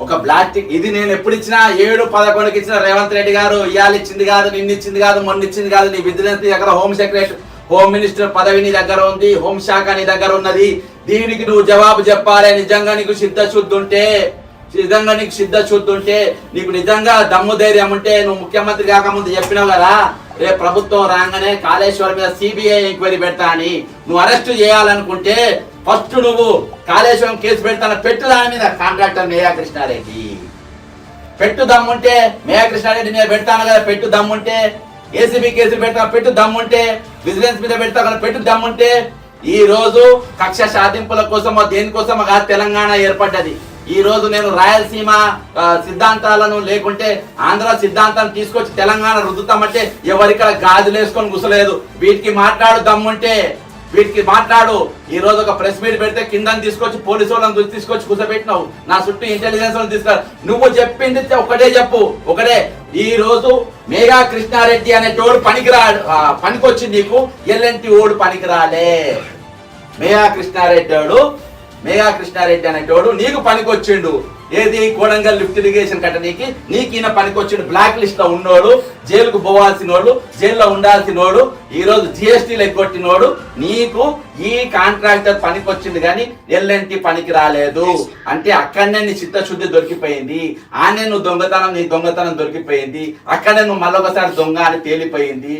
ఒక black tick ఇది నేను ఎప్పుడు ఇచ్చినా? ఏడు పదకొండుకి ఇచ్చిన రేవంత్ రెడ్డి గారు ఇవాళ ఇచ్చింది కాదు నిన్న ఇచ్చింది కాదు మొన్న ఇచ్చింది కాదు నీ విజిలెన్స్ దగ్గర హోమ్ సెక్రటరీ హోమ్ మినిస్టర్ పదవి నీ దగ్గర ఉంది హోం శాఖ నీ దగ్గర ఉన్నది. దీనికి నువ్వు జవాబు చెప్పాలి నిజంగా నీకు సిద్ధశుద్ధి ఉంటే నిజంగా నీకు సిద్ధశుద్ధి ఉంటే నీకు నిజంగా దమ్ము ధైర్యం ఉంటే నువ్వు ముఖ్యమంత్రి కాకముందు చెప్పినావు కదా రేపు ప్రభుత్వం రాగానే కాళేశ్వరం మీద సిబిఐ ఎంక్వైరీ పెడతా అని. నువ్వు అరెస్ట్ చేయాలనుకుంటే ఫస్ట్ నువ్వు కాళేశ్వరం కేసు పెడతాను పెట్టు దాని మీద. కాంట్రాక్టర్ మేయా కృష్ణారెడ్డి. పెట్టు దమ్ముంటే మేయా కృష్ణారెడ్డి మీద పెడతాను కదా పెట్టు దమ్ముంటే. ఏసీబీ కేసులు పెడతా పెట్టు దమ్ముంటే. విజిలెన్స్ మీద పెడతా కదా పెట్టు దమ్ముంటే. ఈ రోజు కక్ష సాధింపుల కోసం దేనికోసం కాదు తెలంగాణ ఏర్పడ్డది. ఈ రోజు నేను రాయలసీమ సిద్ధాంతాలను లేకుంటే ఆంధ్ర సిద్ధాంతాన్ని తీసుకొచ్చి తెలంగాణ రుద్దుతామంటే ఎవరిక్కడ గాజులేసుకొని గుసలేదు. వీటికి మాట్లాడు దమ్ముంటే. వీటికి మాట్లాడు. ఈ రోజు ఒక ప్రెస్ మీట్ పెడితే కింద తీసుకొచ్చి పోలీసు వాళ్ళని తీసుకొచ్చి కూర్చోబెట్టినావు. నా చుట్టూ ఇంటెలిజెన్స్ వాళ్ళని తీసుకురా. నువ్వు చెప్పింది ఒకటే చెప్పు. ఒకటే. ఈ రోజు మేఘా కృష్ణారెడ్డి అనే తోడు పనికిరా ఆ, నీకు. ఎల్ఎన్టి ఓడు పనికిరాలే. మేఘా కృష్ణారెడ్డి వాడు మేఘా కృష్ణారెడ్డి అనేటోడు నీకు పనికొచ్చిండు. ఏది? కోడంగల్ లిఫ్ట్ ఇరిగేషన్ కట్టనీకి నీకు ఈయన పనికొచ్చిండు. బ్లాక్ లిస్ట్లో ఉన్నోడు జైలుకు పోవాల్సినోడు జైల్లో ఉండాల్సినోడు ఈ రోజు జిఎస్టీలు ఎగ్గొట్టినోడు నీకు ఈ కాంట్రాక్టర్ పనికొచ్చింది కానీ ఎల్ఎన్టీ పనికి రాలేదు. అంటే అక్కడనే నీ చిత్తశుద్ధి దొరికిపోయింది. ఆనే నువ్వు దొంగతనం నీ దొంగతనం దొరికిపోయింది. అక్కడే నువ్వు మళ్ళొకసారి దొంగ అని తేలిపోయింది.